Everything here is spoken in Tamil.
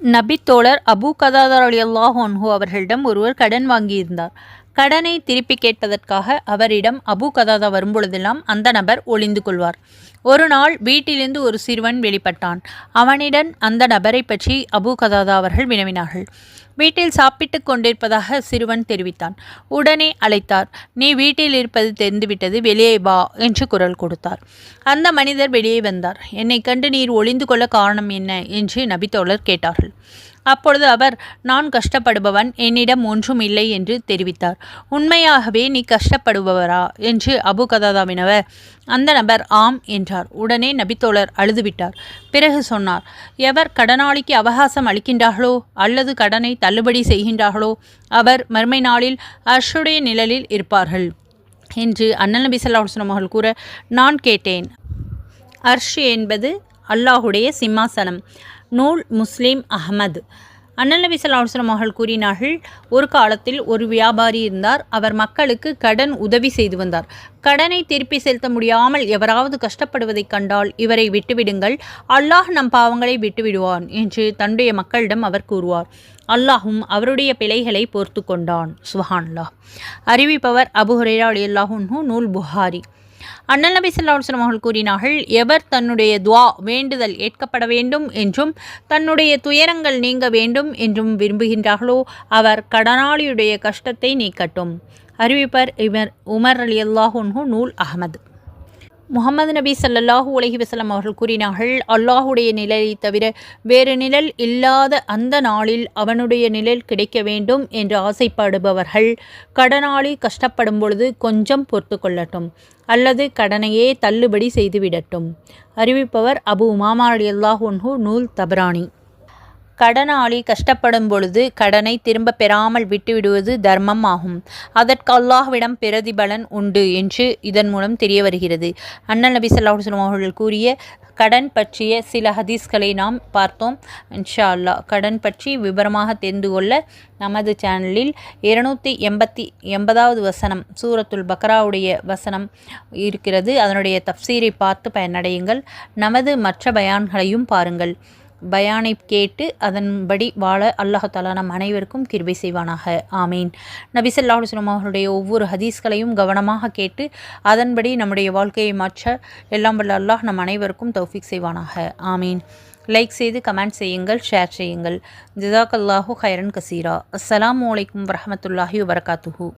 நபித்தோழர் அபு கதாதார் அலி அல்லாஹோன்ஹோ அவர்களிடம் ஒருவர் கடன் வாங்கியிருந்தார். கடனை திருப்பி கேட்பதற்காக அவரிடம் அபு கதாதா வரும்பொழுதெல்லாம் அந்த நபர் ஒளிந்து கொள்வார். ஒரு நாள் வீட்டிலிருந்து ஒரு சிறுவன் வெளிப்பட்டான். அவனிடம் அந்த நபரை பற்றி அபு கதாதா அவர்கள் வினவினார்கள். வீட்டில் சாப்பிட்டு கொண்டிருப்பதாக சிறுவன் தெரிவித்தான். உடனே அழைத்தார். நீ வீட்டில் இருப்பது தெரிந்துவிட்டது. வெளியே வா என்று குரல் கொடுத்தார். அந்த மனிதர் வெளியே வந்தார். என்னை கண்டு நீர் ஒளிந்து கொள்ள காரணம் என்ன? என்று நபித்தோழர் கேட்டார்கள். அப்பொழுது அவர் நான் கஷ்டப்படுபவன் என்னிடம் ஒன்றும் இல்லை என்று தெரிவித்தார். உண்மையாகவே நீ கஷ்டப்படுபவரா? என்று அபு கதாதாவினவர் அந்த நபர் ஆம் என்றார். உடனே நபித்தோழர் அழுதுவிட்டார். பிறகு சொன்னார் எவர் கடனாளிக்கு அவகாசம் அளிக்கின்றார்களோ அல்லது கடனை தள்ளுபடி செய்கின்றார்களோ அவர் மறுமை நாளில் அர்ஷுடைய நிழலில் இருப்பார்கள் என்று அண்ணன் நபி சல்லாஹ் அவர்கள் கூற நான் கேட்டேன். அர்ஷ் என்பது அல்லாஹுடைய சிம்மாசனம். நூல் முஸ்லீம் அஹமது. அண்ணல் நபி சொல்லாஹம் அவர்கள் கூறினார்கள் ஒரு காலத்தில் ஒரு வியாபாரி இருந்தார் அவர் மக்களுக்கு கடன் உதவி செய்து வந்தார். கடனை திருப்பி செலுத்த முடியாமல் எவராவது கஷ்டப்படுவதைக் கண்டால் இவரை விட்டுவிடுங்கள் அல்லாஹ் நம் பாவங்களை விட்டுவிடுவான் என்று தன்னுடைய மக்களிடம் அவர் கூறுவார். அல்லாஹும் அவருடைய பிழைகளை பொறுத்து கொண்டான். சுஹான்லா அறிவிப்பவர் அபுஹரேரா அலி அல்லாஹூ நூல் புகாரி. அண்ணல் நபி சொல்லாஹம் அவர்கள் கூறினார்கள் எவர் தன்னுடைய துவா வேண்டுதல் ஏற்கப்பட வேண்டும் என்றும் தன்னுடைய துயரங்கள் நீங்க வேண்டும் என்றும் விரும்புகின்றார்களோ அவர் கடனாளியுடைய கஷ்டத்தை நீக்கட்டும். அறிவிப்பர் இவர் உமர் அலி அல்லாஹூன்ஹூ நூல் அகமது முகமது நபி சல்லாஹூ உலகி வசலம் அவர்கள் கூறினார்கள் அல்லாஹுடைய நிழலை தவிர வேறு நிழல் இல்லாத அந்த நாளில் அவனுடைய நிழல் கிடைக்க வேண்டும் என்று ஆசைப்படுபவர்கள் கடனாளி கஷ்டப்படும் பொழுது கொஞ்சம் பொறுத்து கொள்ளட்டும் அல்லது கடனையே தள்ளுபடி செய்துவிடட்டும். அறிவிப்பவர் அபு உமாமா அலி அல்லாஹூன்ஹூ நூல் தபராணி கடனாளி கஷ்டப்படும் பொழுது கடனை திரும்ப பெறாமல் விட்டுவிடுவது தர்மம் ஆகும். அதற்கு அல்லாஹ்விடம் பிரதிபலன் உண்டு என்று இதன் மூலம் தெரிய வருகிறது. அண்ணல் நபி சொல்லாஹ் அவர்கள் கூறிய கடன் பற்றிய சில ஹதீஸ்களை நாம் பார்த்தோம். இன்ஷா அல்லா கடன் பற்றி விவரமாக தெரிந்து கொள்ள நமது சேனலில் இருநூற்றி எண்பத்தி எண்பதாவது வசனம் சூரத்துல் பக்ராவுடைய வசனம் இருக்கிறது. அதனுடைய தப்சீரை பார்த்து பயனடையுங்கள். நமது மற்ற பயான்களையும் பாருங்கள். பயானை கேட்டு அதன்படி வாழ அல்லாஹாலா நம் அனைவருக்கும் கிருபை செய்வானாக. ஆமீன். நபிசல்லாஹுஸ்லம் அவர்களுடைய ஒவ்வொரு ஹதீஸ்களையும் கவனமாக கேட்டு அதன்படி நம்முடைய வாழ்க்கையை மாற்ற எல்லாம் வல்ல அல்லாஹ் நம் அனைவருக்கும் தௌஃபிக் செய்வானாக. ஆமீன். லைக் செய்து கமெண்ட் செய்யுங்கள் ஷேர் செய்யுங்கள். ஜிதாக் அல்லாஹூ ஹைரன் கசீரா. அஸ்லாம் வலைக்கம் வரமத்துல்லாஹி வரகாத்துஹூ